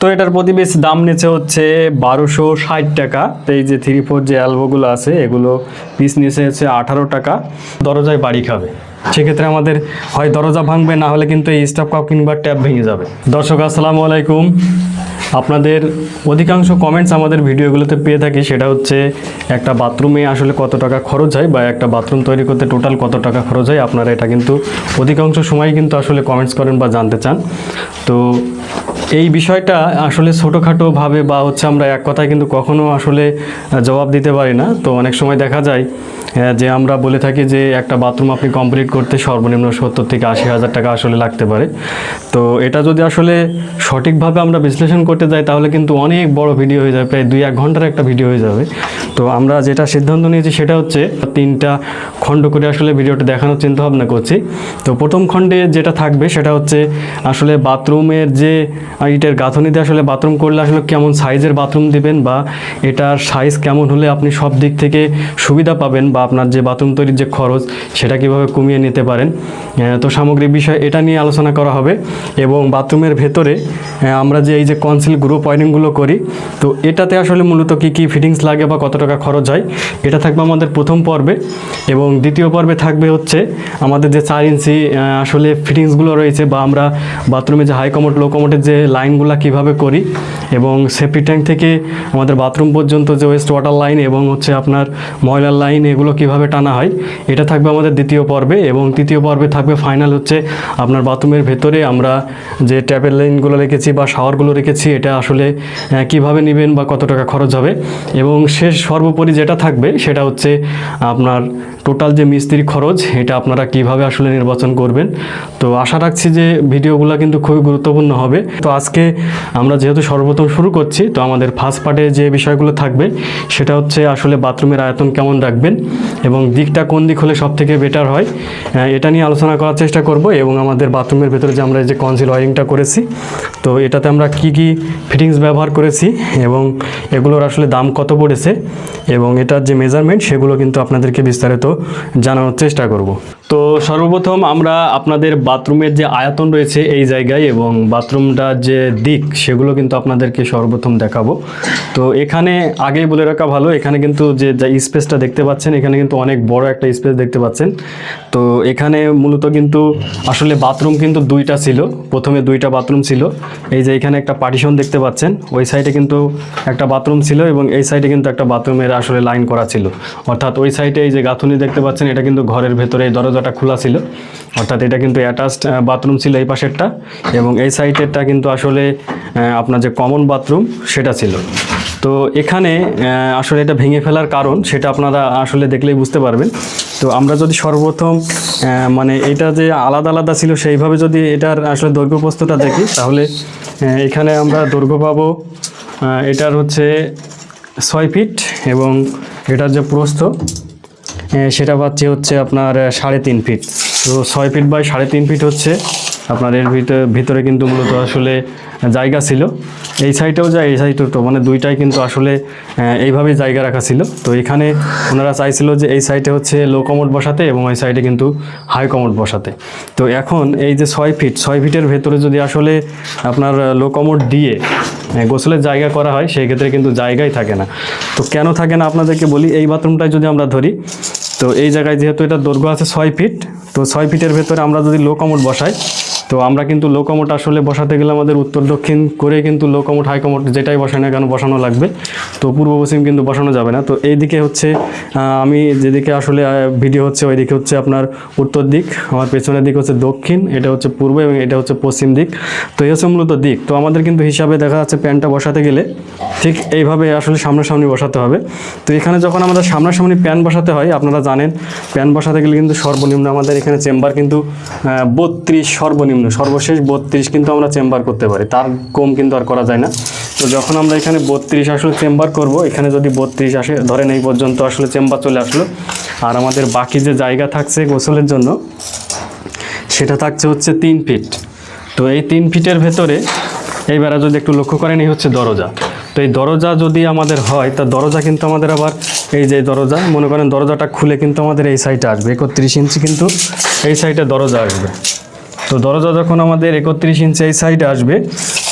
তো এটার প্রতি বেশ দাম নিচে হচ্ছে বারোশো ষাট টাকা। তো এই যে থ্রি ফোর যে অ্যালবোগুলো আছে, এগুলো পিস নিচে হচ্ছে আঠারো টাকা। দরজায় বাড়ি খাবে। সেক্ষেত্রে আমাদের হয় দরজা ভাঙবে, না হলে কিন্তু এই স্টাফ কাপ কিংবা ট্যাপ ভেঙে যাবে। দর্শক, আসসালামু আলাইকুম। আপনাদের অধিকাংশ কমেন্টস আমাদের ভিডিওগুলোতে পেয়ে থাকি। সেটা হচ্ছে একটা বাথরুমে আসলে কত টাকা খরচ হয় বা একটা বাথরুম তৈরি করতে টোটাল কত টাকা খরচ হয়, আপনারা এটা কিন্তু অধিকাংশ সময় কিন্তু আসলে কমেন্টস করেন বা জানতে চান। তো এই বিষয়টা আসলে ছোটোখাটোভাবে বা হচ্ছে আমরা এক কথায় কিন্তু কখনো আসলে জবাব দিতে পারি না। তো অনেক সময় দেখা যায় যে আমরা বলে থাকি যে একটা বাথরুম আপনি কমপ্লিট করতে সর্বনিম্ন সত্তর থেকে আশি হাজার টাকা আসলে লাগতে পারে। তো এটা যদি আসলে সঠিকভাবে আমরা বিশ্লেষণ করতে যাই, তাহলে কিন্তু অনেক বড় ভিডিও হয়ে যাবে, প্রায় দুই এক ঘণ্টার একটা ভিডিও হয়ে যাবে। তো আমরা যেটা সিদ্ধান্ত নিয়েছি সেটা হচ্ছে, তিনটা খণ্ড করে আসলে ভিডিওটা দেখানোর চিন্তা ভাবনা করছি। তো প্রথম খণ্ডে যেটা থাকবে সেটা হচ্ছে, আসলে বাথরুমের যে ইটের গাঁথনিতে আসলে বাথরুম করলে আসলে কেমন সাইজের বাথরুম দিবেন বা এটার সাইজ কেমন হলে আপনি সব দিক থেকে সুবিধা পাবেন বা আপনার যে বাথরুম তৈরির যে খরচ, সেটা কীভাবে কমিয়ে নিতে পারেন? তো সামগ্রিক বিষয় এটা নিয়ে আলোচনা করা হবে এবং বাথরুমের ভেতরে আমরা যে এই যে কনসিল গ্রুপ ওয়ারিংগুলো করি, তো এটাতে আসলে মূলত কী কী ফিটিংস লাগে বা কত টাকা খরচ হয়, এটা থাকবে আমাদের প্রথম পর্বে। এবং দ্বিতীয় পর্বে থাকবে হচ্ছে আমাদের যে চার ইঞ্চি আসলে ফিটিংসগুলো রয়েছে বা আমরা বাথরুমে যে হাই কমোড লো কমোডের যে লাইনগুলো কীভাবে করি, এবং সেফটি ট্যাঙ্ক থেকে আমাদের বাথরুম পর্যন্ত যে ওয়েস্ট ওয়াটার লাইন এবং হচ্ছে আপনার ময়লার লাইন এগুলো কীভাবে টানা হয়, এটা থাকবে আমাদের দ্বিতীয় পর্বে। এবং তৃতীয় পর্বে থাকবে ফাইনাল হচ্ছে আপনার বাথরুমের ভেতরে আমরা যে ট্যাপের লাইনগুলো রেখেছি বা শাওয়ারগুলো রেখেছি, এটা আসলে কীভাবে নেবেন বা কত টাকা খরচ হবে। এবং শেষ সর্বোপরি যেটা থাকবে, সেটা হচ্ছে আপনার টোটাল যে মিস্ত্রি খরচ, এটা আপনারা কীভাবে আসলে নির্বাচন করবেন। তো আশা রাখছি যে ভিডিওগুলো কিন্তু খুবই গুরুত্বপূর্ণ হবে। তো আজকে আমরা যেহেতু সর্বপ্রথম শুরু করছি, তো আমাদের ফার্স্ট পার্টে যে বিষয়গুলো থাকবে, সেটা হচ্ছে আসলে বাথরুমের আয়তন কেমন রাখবেন এবং দিকটা কোন দিক হলে সব থেকে বেটার হয় এটা নিয়ে আলোচনা করার চেষ্টা করব। এবং আমাদের বাথরুমের ভেতরে যে আমরা যে কনসিল ওয়ারিংটা করেছি, তো এটাতে আমরা কি কি ফিটিংস ব্যবহার করেছি এবং এগুলোর আসলে দাম কত পড়েছে এবং এটার যে মেজারমেন্ট সেগুলো কিন্তু আপনাদেরকে বিস্তারিত জানানোর চেষ্টা করব। তো সর্বপ্রথম আমরা আপনাদের বাথরুমের যে আয়তন রয়েছে এই জায়গায় এবং বাথরুমটার যে দিক সেগুলো কিন্তু আপনাদেরকে সর্বপ্রথম দেখাবো। তো এখানে আগেই বলে রাখা ভালো, এখানে কিন্তু যে স্পেসটা দেখতে পাচ্ছেন, এখানে কিন্তু অনেক বড় একটা স্পেস দেখতে পাচ্ছেন। তো এখানে মূলত কিন্তু আসলে বাথরুম কিন্তু দুইটা ছিল, প্রথমে দুইটা বাথরুম ছিল। এই যে এখানে একটা পার্টিশন দেখতে পাচ্ছেন, ওই সাইডে কিন্তু একটা বাথরুম ছিল এবং এই সাইডে কিন্তু একটা বাথরুমের আসলে লাইন করা ছিল। অর্থাৎ ওই সাইডে এই যে গাঁথুনি দেখতে পাচ্ছেন, এটা কিন্তু ঘরের ভেতরে এই দরজাটা খোলা ছিল। অর্থাৎ এটা কিন্তু অ্যাটাচড বাথরুম ছিল এই পাশেরটা এবং এই সাইডেরটা কিন্তু আসলে আপনার যে কমন বাথরুম সেটা ছিল। তো এখানে আসলে এটা ভেঙে ফেলার কারণ, সেটা আপনারা আসলে দেখলেই বুঝতে পারবেন। তো আমরা যদি সর্বপ্রথম মানে এটা যে আলাদা আলাদা ছিল, সেইভাবে যদি এটার আসলে দৈর্ঘ্য প্রস্তটা দেখি, তাহলে এখানে আমরা দৈর্ঘ্য পাবো এটার হচ্ছে ছয় ফিট এবং এটার যে প্রস্থ সেটা পাচ্ছি হচ্ছে আপনার সাড়ে তিন ফিট। তো ছয় ফিট বাই সাড়ে তিন ফিট হচ্ছে, আপনার এর ভিতরে ভিতরে কিন্তু মূলত আসলে জায়গা ছিল। এই সাইডেও যায়, এই সাইডেও তো। মানে দুইটাই কিন্তু আসলে এইভাবেই জায়গা রাখা ছিল। তো এখানে ওনারা চাইছিল যে এই সাইডে হচ্ছে লো কমোড বসাতে এবং এই সাইডে কিন্তু হাই কমোড বসাতে। তো এখন এই যে ছয় ফিট ছয় ফিটের ভেতরে যদি আসলে আপনার লো কমোড দিয়ে গোসলের জায়গা করা হয়, সেই ক্ষেত্রে কিন্তু জায়গাই থাকে না। তো কেন থাকে না আপনাদেরকে বলি, এই বাথরুমটাই যদি আমরা ধরি, তো এই জায়গায় যেহেতু এটা দৈর্ঘ্য আছে ছয় ফিট তো ছয় ফিটের ভেতরে আমরা যদি লো কমোড বসাই তো আমরা কিন্তু লো কমোড আসলে বসাতে গেলে আমাদের উত্তর দক্ষিণ করে কিন্তু লো কমোড যেটাই বসাই না কেন বসানো লাগবে। তো পূর্ব পশ্চিম কিন্তু বসানো যাবে না। তো এই দিকে হচ্ছে আমি যেদিকে আসলে ভিডিও হচ্ছে ওই দিকে হচ্ছে আপনার উত্তর দিক, আমার পেছনের দিক হচ্ছে দক্ষিণ, এটা হচ্ছে পূর্ব এবং এটা হচ্ছে পশ্চিম দিক। তো এই হচ্ছে মূলত দিক। তো আমাদের কিন্তু হিসাবে দেখা যাচ্ছে প্যানটা বসাতে গেলে ঠিক এইভাবে আসলে সামনাসামনি বসাতে হবে। তো এখানে যখন আমাদের সামনাসামনি প্যান বসাতে হয়, আপনারা জানেন, প্যান বসাতে গেলে কিন্তু সর্বনিম্ন আমাদের এখানে চেম্বার কিন্তু বত্রিশ সর্বনিম্ন সর্বশেষ বত্রিশ কিন্তু আমরা চেম্বার করতে পারি। তার কম কিন্তু আর করা যায় না। তো যখন আমরা এখানে বত্রিশ আসলে চেম্বার করব, এখানে যদি বত্রিশ আসে, ধরেন এই পর্যন্ত আসলে চেম্বার চলে আসলো। আর আমাদের বাকি যে জায়গা থাকছে গোসলের জন্য, সেটা থাকছে হচ্ছে তিন ফিট। তো এই তিন ফিটের ভেতরে এইবারে যদি একটু লক্ষ্য করেন, এই হচ্ছে দরজা। তো এই দরজা যদি আমাদের হয়, তা দরজা কিন্তু আমাদের আবার এই যে দরজা, মনে করেন দরজাটা খুলে কিন্তু আমাদের এই সাইডে আসবে। একত্রিশ ইঞ্চি কিন্তু এই সাইডে দরজা আসবে। তো দরজা যখন আমাদের একত্রিশ ইঞ্চি এই সাইডে আসবে,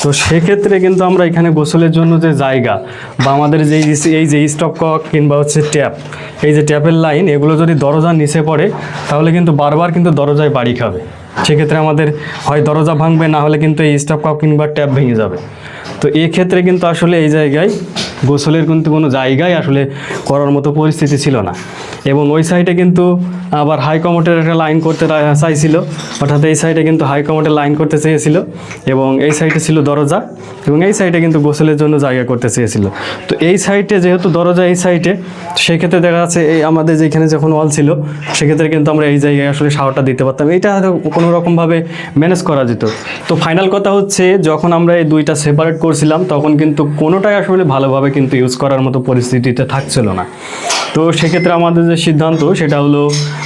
তো সেক্ষেত্রে কিন্তু আমরা এখানে গোসলের জন্য যে জায়গা বা আমাদের যে এই যে স্টপ কক কিংবা হচ্ছে ট্যাপ এই যে ট্যাপের লাইন এগুলো যদি দরজার নিচে পড়ে, তাহলে কিন্তু বারবার কিন্তু দরজায় বাড়ি খাবে। সেক্ষেত্রে আমাদের হয় দরজা ভাঙবে, না হলে কিন্তু এই স্টপ কক কিংবা ট্যাপ ভেঙে যাবে। তো এই ক্ষেত্রে কিন্তু আসলে এই জায়গায় গোসলের কিন্তু কোনো জায়গায় আসলে করার মতো পরিস্থিতি ছিল না। এবং ওই সাইডে কিন্তু আবার হাই কমোটের একটা লাইন করতে চাইছিল। অর্থাৎ এই সাইডে কিন্তু হাই কমোটের লাইন করতে চেয়েছিল এবং এই সাইডে ছিল দরজা এবং এই সাইডে কিন্তু গোসলের জন্য জায়গা করতে চেয়েছিল। তো এই সাইডে যেহেতু দরজা এই সাইডে সেক্ষেত্রে দেখা যাচ্ছে এই আমাদের যেখানে যখন ওয়াল ছিল, সেক্ষেত্রে কিন্তু আমরা এই জায়গায় আসলে শাওয়ারটা দিতে পারতাম। এইটা কোনো রকমভাবে ম্যানেজ করা যেত। তো ফাইনাল কথা হচ্ছে, যখন আমরা এই দুইটা সেপারেট করছিলাম, তখন কিন্তু কোনোটাই আসলে ভালোভাবে কিন্তু ইউজ করার মতো পরিস্থিতিতে থাকছিল না। তো সেক্ষেত্রে আমাদের যে সিদ্ধান্ত, সেটা হলো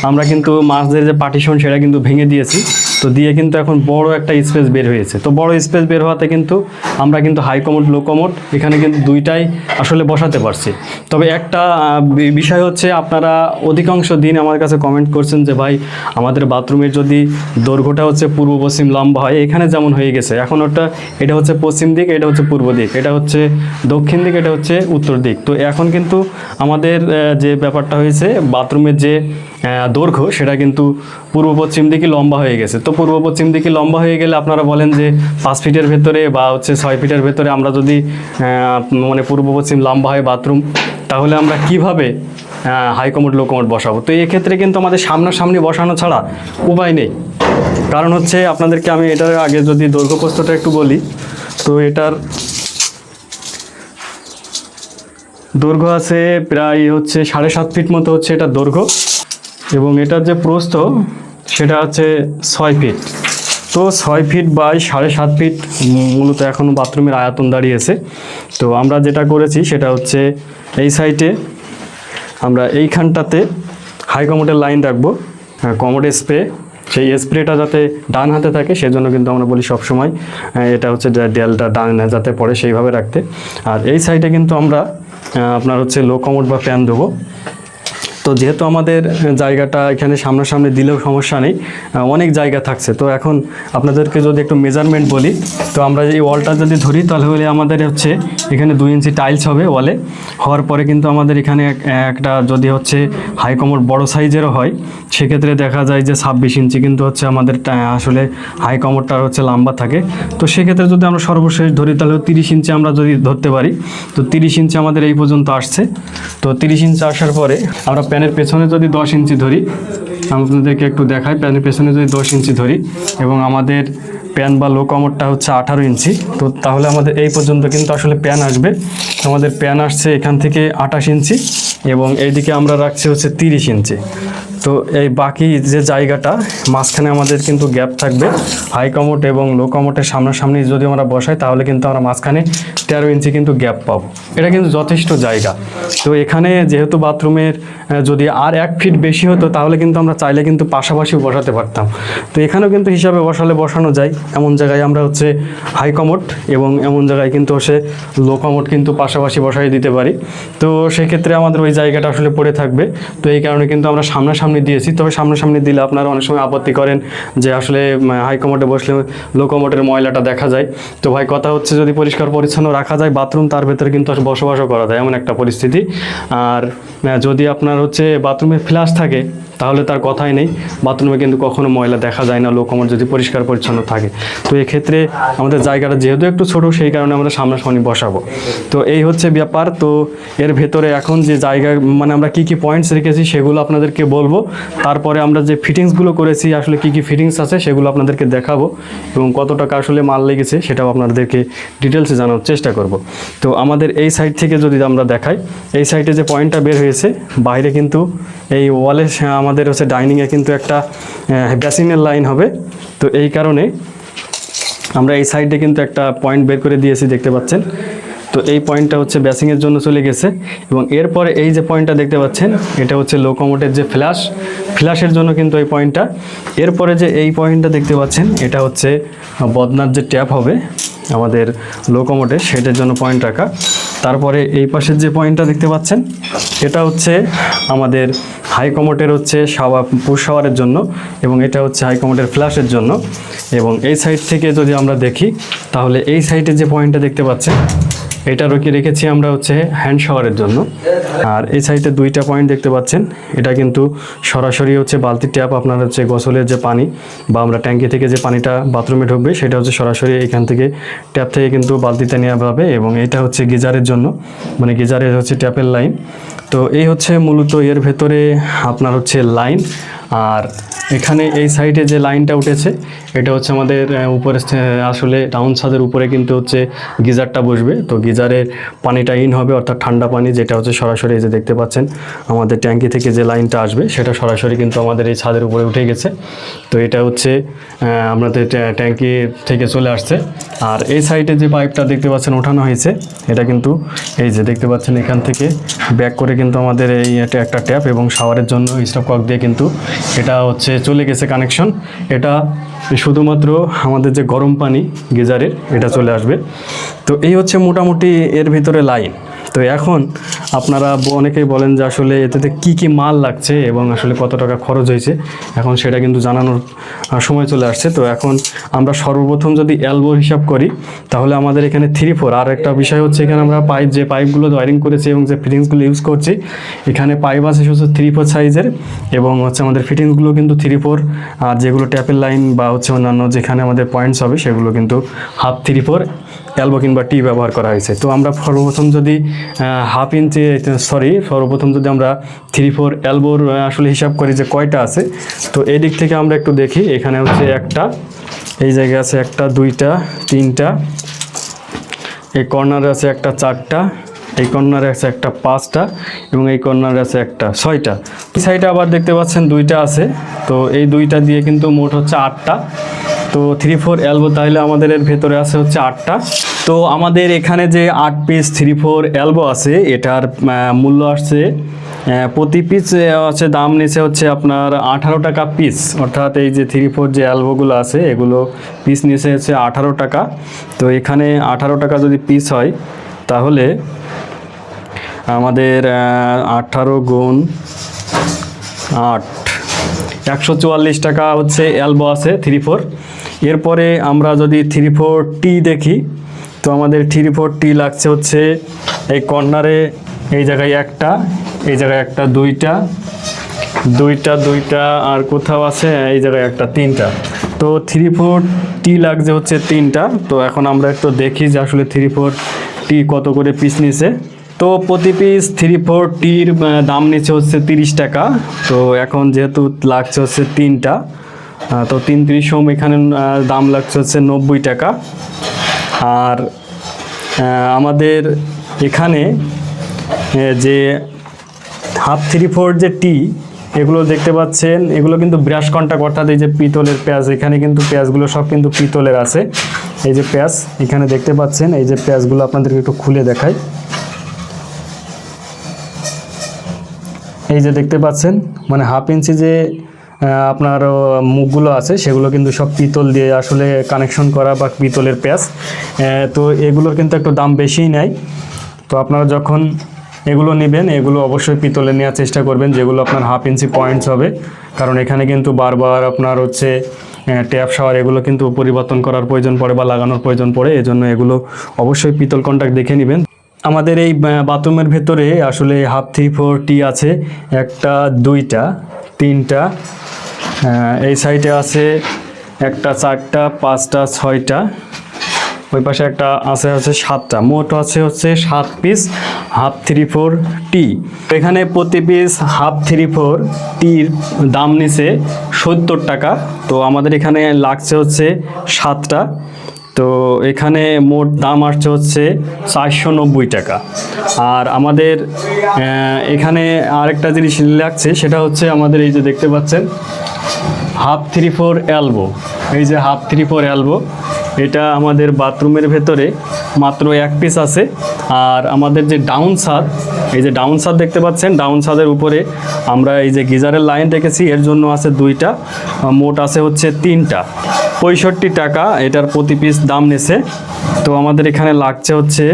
আমরা কিন্তু মাছদের যে পার্টিশন সেটা কিন্তু ভেঙে দিয়েছি। তো দিয়ে কিন্তু এখন বড় একটা স্পেস বের হয়েছে। তো বড় স্পেস বের হওয়াতে কিন্তু আমরা কিন্তু হাই কমোড লো কমোড এখানে কিন্তু দুইটাই আসলে বসাতে পারছি। তবে একটা বিষয় হচ্ছে আপনারা অধিকাংশ দিন আমার কাছে কমেন্ট করছেন যে, ভাই, আমাদের বাথরুমের যদি দৈর্ঘ্যটা হচ্ছে পূর্ব পশ্চিম লম্বা হয়, এখানে যেমন হয়ে গেছে, এখন ওটা, এটা হচ্ছে পশ্চিম দিক, এটা হচ্ছে পূর্ব দিক, এটা হচ্ছে দক্ষিণ দিক, এটা হচ্ছে উত্তর দিক। তো এখন কিন্তু আমাদের যে ব্যাপারটা হয়েছে, বাথরুমের যে দৈর্ঘ্য, সেটা কিন্তু পূর্ব পশ্চিম দিকে লম্বা হয়ে গেছে। তো পূর্ব পশ্চিম দিকে লম্বা হয়ে গেলে আপনারা বলেন যে পাঁচ ফিটের ভেতরে বা হচ্ছে ছয় ফিটের ভেতরে আমরা যদি মানে পূর্ব পশ্চিম লম্বা হয় বাথরুম, তাহলে আমরা কীভাবে হাই কমোড বসাবো? তো এক্ষেত্রে কিন্তু আমাদের সামনাসামনি বসানো ছাড়া উপায় নেই। কারণ হচ্ছে আপনাদেরকে আমি এটার আগে যদি দৈর্ঘ্য প্রস্থটা একটু বলি, তো এটার দৈর্ঘ্য আছে প্রায় হচ্ছে সাড়ে সাত ফিট মতো হচ্ছে এটা দৈর্ঘ্য। এবং এটার যে প্রস্থ, সেটা হচ্ছে ছয় ফিট। তো ছয় ফিট বাই সাড়ে সাত ফিট মূলত এখনও বাথরুমের আয়তন দাঁড়িয়েছে। তো আমরা যেটা করেছি, সেটা হচ্ছে এই সাইডে আমরা এইখানটাতে হাই কমোডের লাইন রাখব কমোড স্প্রে সেই স্প্রেটা যাতে ডান হাতে থাকে, সেজন্য কিন্তু আমরা বলি সবসময় এটা হচ্ছে দেয়ালটা ডান যাতে পড়ে সেইভাবে রাখতে। আর এই সাইডে কিন্তু আমরা আপনার হচ্ছে লো কমোড বা ফ্যান দেবো। তো যেহেতু আমাদের জায়গাটা এখানে সামনাসামনি দিলেও সমস্যা নেই অনেক জায়গা থাকছে। তো এখন আপনাদেরকে যদি একটু মেজারমেন্ট বলি, তো আমরা এই ওয়ালটা যদি ধরি, তাহলে হলে আমাদের হচ্ছে এখানে দুই ইঞ্চি টাইলস হবে ওয়ালে হওয়ার পরে কিন্তু আমাদের এখানে এক- একটা যদি হচ্ছে হাই কমোড বড় সাইজেরও হয়, সেক্ষেত্রে দেখা যায় যে ছাব্বিশ ইঞ্চি কিন্তু হচ্ছে আমাদের আসলে হাই হচ্ছে লম্বা থাকে। তো সেক্ষেত্রে যদি আমরা সর্বশেষ ধরি, তাহলে তিরিশ ইঞ্চি আমরা যদি ধরতে পারি, তো তিরিশ ইঞ্চি আমাদের এই পর্যন্ত আসছে। তো তিরিশ ইঞ্চি আসার পরে আমরা প্যানের পেছনে যদি দশ ইঞ্চি ধরি, আমি আপনাদেরকে একটু দেখাই, প্যানের পেছনে যদি দশ ইঞ্চি ধরি এবং আমাদের প্যান বা লো কমরটা হচ্ছে আঠারো ইঞ্চি, তো তাহলে আমাদের এই পর্যন্ত কিন্তু আসলে প্যান আসবে। আমাদের প্যান আসছে এখান থেকে আঠাশ ইঞ্চি এবং এইদিকে আমরা রাখছি হচ্ছে তিরিশ ইঞ্চি। তো এই বাকি যে জায়গাটা, মাঝখানে আমাদের কিন্তু গ্যাপ থাকবে। হাই কমোট এবং লো কমোটের সামনাসামনি যদি আমরা বসাই, তাহলে কিন্তু আমরা মাঝখানে তেরো ইঞ্চি কিন্তু গ্যাপ পাবো। এটা কিন্তু যথেষ্ট জায়গা। তো এখানে যেহেতু বাথরুমের যদি আর এক ফিট বেশি হতো, তাহলে কিন্তু আমরা চাইলে কিন্তু পাশাপাশি বসাতে পারতাম। তো এখানেও কিন্তু হিসাবে বসালে বসানো যায়। এমন জায়গায় আমরা হচ্ছে হাই কমোট এবং এমন জায়গায় কিন্তু সে লো কমোট কিন্তু পাশাপাশি বসাই দিতে পারি। তো সেক্ষেত্রে আমাদের ওই জায়গাটা আসলে পড়ে থাকবে। তো এই কারণে কিন্তু আমরা সামনাসামনি দিয়েছি। তবে সামনাসামনি দিলে আপনারা অনেক সময় আপত্তি করেন যে আসলে হাইকমোটে বসলে লোকোমোটের ময়লাটা দেখা যায়। তো ভাই, কথা হচ্ছে যদি পরিষ্কার পরিচ্ছন্ন রাখা যায়, বাথরুম তার ভেতরে কিন্তু বসবাসও করা যায়, এমন একটা পরিস্থিতি। আর যদি আপনার হচ্ছে বাথরুমে ফ্ল্যাশ থাকে তাহলে তার কথাই নেই। বাথরুমে কিন্তু কখনো ময়লা দেখা যায় না লোকমর যদি পরিষ্কার পরিচ্ছন্ন থাকে। তো এক্ষেত্রে আমাদের জায়গাটা যেহেতু একটু ছোট, সেই কারণে আমরা সামনাসামনি বসাবো। তো এই হচ্ছে ব্যাপার। তো এর ভেতরে এখন যে জায়গা মানে আমরা কি কি পয়েন্টস রেখেছি সেগুলো আপনাদেরকে বলব। তারপরে আমরা যে ফিটিংসগুলো করেছি, আসলে কি কি ফিটিংস আছে সেগুলো আপনাদেরকে দেখাবো। এবং কত টাকা আসলে মাল লেগেছে সেটাও আপনাদেরকে ডিটেলসে জানার চেষ্টা করব। তো আমাদের এই সাইড থেকে যদি আমরা দেখাই, এই সাইডে যে পয়েন্টটা বের হয়েছে, বাইরে কিন্তু এই ওয়ালে আমাদের হচ্ছে ডাইনিংয়ে কিন্তু একটা বেসিনের লাইন হবে। তো এই কারণে আমরা এই সাইডে কিন্তু একটা পয়েন্ট বের করে দিয়েছি দেখতে পাচ্ছেন। তো এই পয়েন্টটা হচ্ছে ব্যাসিংয়ের জন্য চলে গেছে এবং এরপরে এই যে পয়েন্টটা দেখতে পাচ্ছেন, এটা হচ্ছে লোকোমোটের যে ফ্ল্যাশ ফ্ল্যাশের জন্য কিন্তু এই পয়েন্টটা এরপরে যে এই পয়েন্টটা দেখতে পাচ্ছেন, এটা হচ্ছে বদনার যে ট্যাপ হবে আমাদের লোকোমোটে সেটার জন্য পয়েন্ট রাখা। তারপরে এই পাশের যে পয়েন্টটা দেখতে পাচ্ছেন, এটা হচ্ছে আমাদের হাই কমোটের হচ্ছে শাওয়া পুশ শাওয়ারের জন্য এবং এটা হচ্ছে হাই কমোটের ফ্ল্যাশের জন্য এবং এই সাইড থেকে যদি আমরা দেখি, তাহলে এই সাইডে যে পয়েন্টটা দেখতে পাচ্ছেন, এটা রকি রেখেছি আমরা হচ্ছে হ্যান্ড শাওয়ারের জন্য। আর এই সাইডে দুইটা পয়েন্ট দেখতে পাচ্ছেন, এটা কিন্তু সরাসরি হচ্ছে বালতির ট্যাপ আপনার হচ্ছে গোসলের যে পানি বা আমরা ট্যাঙ্কি থেকে যে পানিটা বাথরুমে ঢুকবে, সেটা হচ্ছে সরাসরি এখান থেকে ট্যাপ থেকে কিন্তু বালতিতে নেওয়া হবে এবং এটা হচ্ছে গিজারের জন্য মানে গিজারের হচ্ছে ট্যাপের লাইন তো এই হচ্ছে মূলত এর ভেতরে আপনার হচ্ছে লাইন। আর এখানে এই সাইডে যে লাইনটা উঠেছে, এটা হচ্ছে আমাদের উপরে আসলে টাউন ছাদের উপরে কিন্তু হচ্ছে গিজারটা বসবে। তো গিজারের পানিটা ইন হবে, অর্থাৎ ঠান্ডা পানি, যেটা হচ্ছে সরাসরি এই যে দেখতে পাচ্ছেন, আমাদের ট্যাঙ্কি থেকে যে লাইনটা আসবে, সেটা সরাসরি কিন্তু আমাদের এই ছাদের উপরে উঠে গেছে। তো এটা হচ্ছে আমাদের ট্যাঙ্কি থেকে চলে আসছে। আর এই সাইডে যে পাইপটা দেখতে পাচ্ছেন ওঠানো হয়েছে, এটা কিন্তু এই যে দেখতে পাচ্ছেন এখান থেকে ব্যাক করে কিন্তু আমাদের এই একটা ট্যাপ এবং শাওয়ারের জন্য স্টপ কক দিয়ে কিন্তু এটা হচ্ছে চলে গেছে কানেকশন এটা শুধুমাত্র আমাদের যে গরম পানি গিজারের, এটা চলে আসবে। তো এই হচ্ছে মোটামুটি এর ভিতরে লাইন তো এখন আপনারা অনেকেই বলেন যে আসলে এতে কি কি মাল লাগছে এবং আসলে কত টাকা খরচ হয়েছে। এখন সেটা কিন্তু জানানোর সময় চলে আসছে। তো এখন আমরা সর্বপ্রথম যদি এলবো হিসাব করি, তাহলে আমাদের এখানে থ্রি ফোর আর একটা বিষয় হচ্ছে এখানে আমরা পাইপ, যে পাইপগুলো ওয়ারিং করেছি এবং যে ফিটিংসগুলো ইউজ করছি, এখানে পাইপ আছে শুধু থ্রি ফোর সাইজের এবং হচ্ছে আমাদের ফিটিংসগুলো কিন্তু থ্রি ফোর আর যেগুলো ট্যাপের লাইন বা হচ্ছে অন্যান্য যেখানে আমাদের পয়েন্টস হবে, সেগুলো কিন্তু হাফ থ্রি ফোর এলবো কিংবা টি ব্যবহার করা হয়েছে। তো আমরা সর্বপ্রথম যদি হাফ ইঞ্চি সরি সর্বপ্রথম যদি আমরা থ্রি ফোর এলবোর আসলে হিসাব করি যে কয়টা আছে, তো এই দিক থেকে আমরা একটু দেখি। এখানে হচ্ছে একটা, এই জায়গায় আছে একটা, দুইটা, তিনটা, এই কর্নারে আছে একটা, চারটা, এই কর্নারে আছে একটা, পাঁচটা, এবং এই কর্নারে আছে একটা, ছয়টা। এই সাইডে আবার দেখতে পাচ্ছেন দুইটা আছে, তো এই দুইটা দিয়ে কিন্তু মোট হচ্ছে আটটা। তো থ্রি ফোর অ্যালবো তাহলে আমাদের এর ভেতরে আছে হচ্ছে আটটা। তো আমাদের এখানে যে আট পিস থ্রি ফোর অ্যালবো আছে, এটার মূল্য আসছে প্রতি পিস হচ্ছে দাম নিচে হচ্ছে আপনার আঠারো টাকা পিস অর্থাৎ এই যে থ্রি ফোর যে অ্যালবোগুলো আছে, এগুলো পিস নিচে হচ্ছে আঠারো টাকা। তো এখানে আঠারো টাকা যদি পিস হয়, তাহলে আমাদের আঠারো গুণ আট, একশো চুয়াল্লিশ টাকা হচ্ছে অ্যালবো আছে থ্রি ফোর এরপরে আমরা যদি থ্রি ফোর টি দেখি, তো আমাদের থ্রি ফোর টি লাগছে হচ্ছে এই কর্নারে এই জায়গায় একটা, এই জায়গায় একটা দুইটা দুইটা দুইটা, আর কোথাও আছে? এই জায়গায় একটা, তিনটা। তো থ্রি ফোর টি লাগছে হচ্ছে তিনটা। তো এখন আমরা একটু দেখি যে আসলে থ্রি ফোর টি কত করে পিস নিছে। তো প্রতি পিস থ্রি ফোর টির দাম নিচ্ছে হচ্ছে তিরিশ টাকা। তো এখন যেহেতু লাগছে হচ্ছে তিনটা তো তিন তিরিশ সোম এখানে দাম লাগছে হচ্ছে নব্বই টাকা। আর আমাদের এখানে যে হাফ থ্রি ফোর যে টি এগুলো দেখতে পাচ্ছেন, এগুলো কিন্তু ব্রাশ কন্টাক্ট অর্থাৎ এই যে পিতলের পেঁয়াজ, এখানে কিন্তু পেঁয়াজগুলো সব কিন্তু পিতলের আছে। এই যে পেঁয়াজ, এখানে দেখতে পাচ্ছেন, এই যে পেঁয়াজগুলো আপনাদেরকে একটু খুলে দেখাই। এই যে দেখতে পাচ্ছেন মানে হাফ ইঞ্চি যে আপনার মুখগুলো আছে, সেগুলো কিন্তু সব পিতল দিয়ে আসলে কানেকশন করা বা পিতলের প্যাচ। তো এগুলোর কিন্তু একটু দাম বেশিই নেয়। তো আপনারা যখন এগুলো নেবেন, এগুলো অবশ্যই পিতলে নেওয়ার চেষ্টা করবেন, যেগুলো আপনার হাফ ইঞ্চি পয়েন্টস হবে। কারণ এখানে কিন্তু বারবার আপনার হচ্ছে ট্যাপ শাওয়ার এগুলো কিন্তু পরিবর্তন করার প্রয়োজন পড়ে বা লাগানোর প্রয়োজন পড়ে, এজন্য এগুলো অবশ্যই পিতল কন্ট্যাক্ট দেখে নেবেন। আমাদের এই বাথরুমের ভেতরে আসলে হাফ থ্রি ফোর টি আছে, একটা, দুইটা, তিনটা এই সাইডে আছে একটা চারটা, পাঁচটা, ছয়টা। ওই পাশে একটা আছে হচ্ছে সাতটা। মোট আছে হচ্ছে সাত piece half three four tee এখানে প্রতি পিস হাফ থ্রি ফোর টির দাম নিছে সত্তর টাকা। তো আমাদের এখানে লাগছে হচ্ছে সাতটা। তো এখানে মোট দাম আসছে হচ্ছে চারশো নব্বই টাকা। আর আমাদের এখানে আরেকটা জিনিস লাগছে, সেটা হচ্ছে আমাদের এই যে দেখতে পাচ্ছেন হাফ থ্রি ফোর এলবো। এই যে হাফ থ্রি ফোর এলবো, এটা আমাদের বাথরুমের ভেতরে মাত্র এক পিস আছে। আর আমাদের যে ডাউন ছাদ এই যে ডাউন ছাদ দেখতে পাচ্ছেন, ডাউন ছাদের উপরে আমরা এই যে গিজারের লাইন রেখেছি এর জন্য আছে দুইটা, মোট আছে হচ্ছে তিনটা। পঁয়ষট্টি টাকা, এটার প্রতি পিস দাম নেছে। তো আমাদের এখানে লাগছে হচ্ছে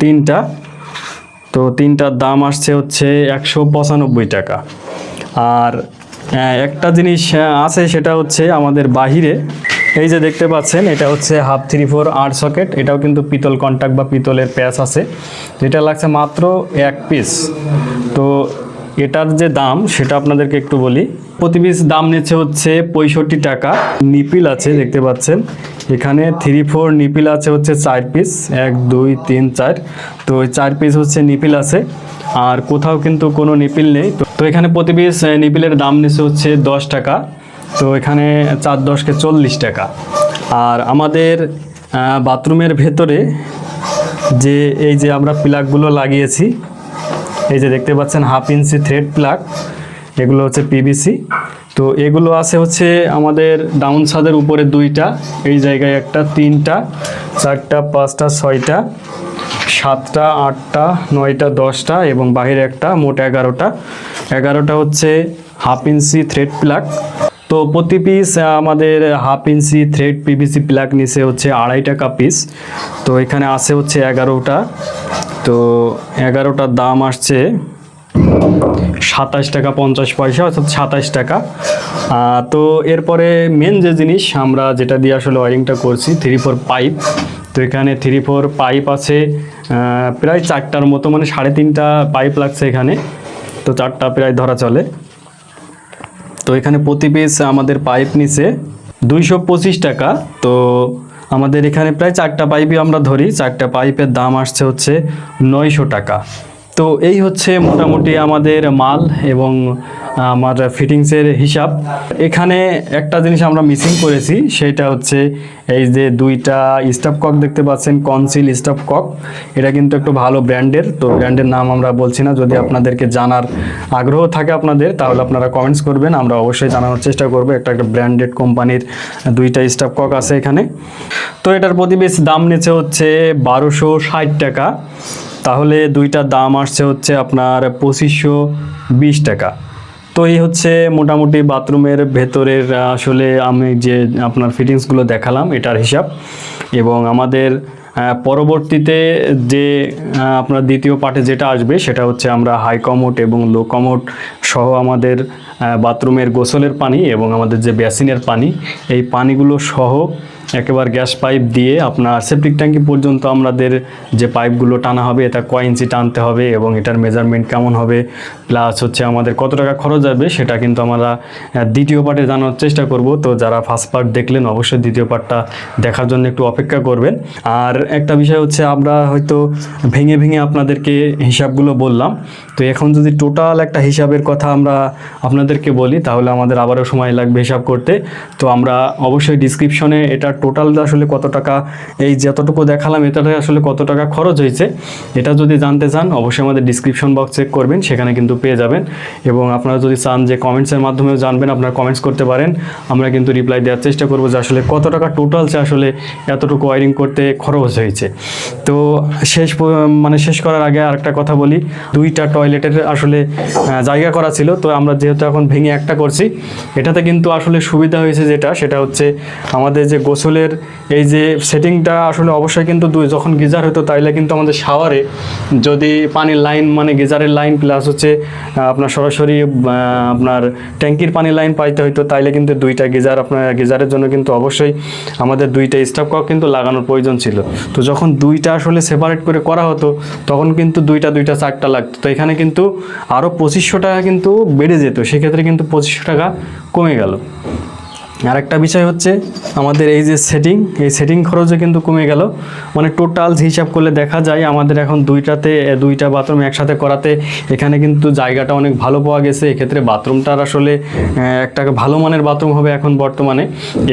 তিনটা। তো তিনটার দাম আসছে হচ্ছে একশো পঁচানব্বই টাকা। আর একটা জিনিস আহ, আছে সেটা হচ্ছে আমাদের বাহিরে। এই যে দেখতে পাচ্ছেন এটা হচ্ছে হাফ থ্রি ফোর আট সকেট এটাও কিন্তু পিতল কন্টাক্ট বা পিতলের প্যাচ আছে। যেটা লাগছে মাত্র এক পিস। তো এটার যে দাম সেটা আপনাদেরকে একটু বলি। প্রতি পিস দাম নিচ্ছে হচ্ছে পঁয়ষট্টি টাকা। নিপিল আছে দেখতে পাচ্ছেন। এখানে থ্রি ফোর নিপিল আছে হচ্ছে চার পিস। এক দুই তিন চার। তো ওই চার পিস হচ্ছে নিপিল আছে। আর কোথাও কিন্তু কোনো নিপিল নেই। তো- এখানে প্রতি পিস নিপিলের দাম নিচ্ছে হচ্ছে দশ টাকা। তো এখানে চার দশকে চল্লিশ টাকা। আর আমাদের বাথরুমের ভেতরে যে, এই যে আমরা প্লাগগুলো লাগিয়েছি, এই যে দেখতে পাচ্ছেন হাফ ইঞ্চি থ্রেড প্লাগ, এগুলো হচ্ছে পিভিসি তো এগুলো আছে হচ্ছে আমাদের ডাউন ছাদের উপরে দুইটা, এই জায়গায় একটা তিনটা, চারটা, পাঁচটা, ছয়টা। সাতটা, আটটা, নয়টা, দশটা এবং বাইরে একটা মোট এগারোটা। এগারোটা হচ্ছে হাফ ইঞ্চি থ্রেড প্লাগ তো প্রতি পিস আমাদের half inch thread PVC plug নিচে হচ্ছে আড়াই টাকা পিস তো এখানে আছে হচ্ছে এগারোটা। তো এগারোটার দাম আসছে সাতাশ টাকা পঞ্চাশ পয়সা, অর্থাৎ সাতাশ টাকা। তো এরপরে মেন যে জিনিস, আমরা যেটা দিয়ে আসলে ওয়ারিংটা করছি থ্রি ফোর পাইপ তো এখানে থ্রি ফোর পাইপ আছে প্রায় চারটার মতো মানে সাড়ে তিনটা পাইপ লাগছে এখানে। তো চারটা প্রায় ধরা চলে। তো এখানে প্রতি পিস আমাদের পাইপ নিচে দুইশো পঁচিশ টাকা। তো আমাদের এখানে প্রায় চারটা পাইপই আমরা ধরি। চারটা পাইপের দাম আসছে হচ্ছে নয়শো টাকা। তো এই হচ্ছে মোটামুটি আমাদের মাল এবং আমার ফিটিংসের হিসাব। এখানে একটা জিনিস আমরা মিসিং করেছি, সেটা হচ্ছে এই যে দুইটা স্টাফ কক দেখতে পাচ্ছেন কনসিল স্টাফ কক। এটা কিন্তু একটু ভালো ব্র্যান্ডের, তো ব্র্যান্ডের নাম আমরা বলছি না। যদি আপনাদেরকে জানার আগ্রহ থাকে আপনাদের, তাহলে আপনারা কমেন্টস করবেন, আমরা অবশ্যই জানানোর চেষ্টা করব। একটা একটা ব্র্যান্ডেড কোম্পানির দুইটা স্টাফ কক আছে এখানে। তো এটার প্রতি বেশ দাম নিচে হচ্ছে বারোশো ষাট টাকা। তাহলে দুইটার দাম আসছে হচ্ছে আপনার পঁচিশশো বিশ টাকা। তো এই হচ্ছে মোটামুটি বাথরুমের ভেতরের আসলে আমি যে আপনার ফিটিংসগুলো দেখালাম, এটার হিসাব। এবং আমাদের পরবর্তীতে যে আপনার দ্বিতীয় পার্টে যেটা আসবে, সেটা হচ্ছে আমরা হাই কমোট এবং লো কমোট সহ আমাদের বাথরুমের গোসলের পানি এবং আমাদের যে বেসিনের পানি, এই পানিগুলো সহ একেবারে গ্যাস পাইপ দিয়ে আপনার সেপটিক ট্যাঙ্কি পর্যন্ত আমাদের যে পাইপগুলো টানা হবে, এটা কয় ইঞ্চি টানতে হবে এবং এটার মেজারমেন্ট কেমন হবে প্লাস হচ্ছে আমাদের কত টাকা খরচ যাবে সেটা কিন্তু আমরা দ্বিতীয় পার্টে জানার চেষ্টা করব। তো যারা ফার্স্ট পার্ট দেখলেন, অবশ্যই দ্বিতীয় পার্টটা দেখার জন্য একটু অপেক্ষা করবেন। আর একটা বিষয় হচ্ছে, আমরা হয়তো ভেঙে ভেঙে আপনাদেরকে হিসাবগুলো বললাম। তো এখন যদি টোটাল একটা হিসাবের কথা আমরা আপনাদেরকে বলি, তাহলে আমাদের আবারও সময় লাগবে হিসাব করতে। তো আমরা অবশ্যই ডিসক্রিপশনে এটা টোটাল আসলে কত টাকা? এই যতটুকু দেখালাম, এটাতে আসলে কত টাকা খরচ হয়েছে? এটা যদি জানতে চান, অবশ্যই আমাদের ডিসক্রিপশন বক্স চেক করবেন, সেখানে কিন্তু পেয়ে যাবেন। এবং আপনারা যদি চান যে কমেন্টসের মাধ্যমেও জানবেন, আপনারা কমেন্টস করতে পারেন। আমরা কিন্তু রিপ্লাই দেওয়ার চেষ্টা করব যে আসলে কত টাকা টোটাল সে আসলে এতটুকু ওয়ারিং করতে খরচ হয়েছে। তো শেষ মানে শেষ করার আগে আরেকটা কথা বলি। দুইটা টয়লেটের আসলে জায়গা করা ছিল। তো আমরা যেহেতু এখন ভেঙে একটা করছি, এটাতে কিন্তু আসলে সুবিধা হয়েছে যেটা, সেটা হচ্ছে আমাদের যে গোসলের এই যে সেটিংটা আসলে অবশ্যই কিন্তু দুই, যখন গিজার হতো তাইলে কিন্তু আমাদের শাওয়ারে যদি পানির লাইন মানে গিজারের লাইন প্লাস হচ্ছে আপনার সরাসরি আপনার ট্যাঙ্কির পানির লাইন পাইতে হইতো, তাইলে কিন্তু দুইটা গিজার আপনার, গিজারের জন্য কিন্তু অবশ্যই আমাদের দুইটা স্টাফ কক কিন্তু লাগানোর প্রয়োজন ছিল। তো যখন দুইটা আসলে সেপারেট করে করা হতো, তখন কিন্তু দুইটা দুইটা, চারটা লাগতো। তো এখানে কিন্তু আরও পঁচিশশো টাকা কিন্তু বেড়ে যেত, সেক্ষেত্রে কিন্তু পঁচিশশো টাকা কমে গেল। আর একটা বিষয় হচ্ছে আমাদের এই যে সেটিং এই সেটিং খরচও কিন্তু কমে গেল। মানে টোটাল হিসাব করলে দেখা যায় আমাদের এখন দুইটাতে দুইটা বাথরুম একসাথে করাতে এখানে কিন্তু জায়গাটা অনেক ভালো পাওয়া গেছে। এক্ষেত্রে বাথরুমটার আসলে একটা ভালো মানের বাথরুম হবে এখন বর্তমানে।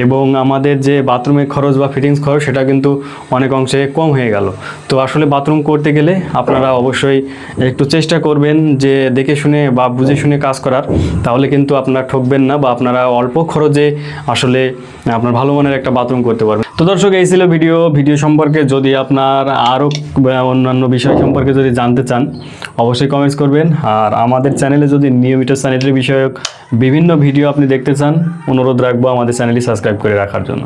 এবং আমাদের যে বাথরুমের খরচ বা ফিটিংস খরচ, সেটা কিন্তু অনেক অংশে কম হয়ে গেল। তো আসলে বাথরুম করতে গেলে আপনারা অবশ্যই একটু চেষ্টা করবেন যে দেখে শুনে বা বুঝে শুনে কাজ করার। তাহলে কিন্তু আপনারা ঠকবেন না বা আপনারা অল্প খরচে আসলে আপনার ভালো মানের একটা বাথরুম করতে পারবেন। তো দর্শক, এই ছিল ভিডিও। ভিডিও সম্পর্কে যদি আপনার আরও অন্যান্য বিষয় সম্পর্কে যদি জানতে চান, অবশ্যই কমেন্টস করবেন। আর আমাদের চ্যানেলে যদি নিয়মিত স্যানিটারি বিষয়ক বিভিন্ন ভিডিও আপনি দেখতে চান, অনুরোধ রাখব আমাদের চ্যানেলটি সাবস্ক্রাইব করে রাখার জন্য।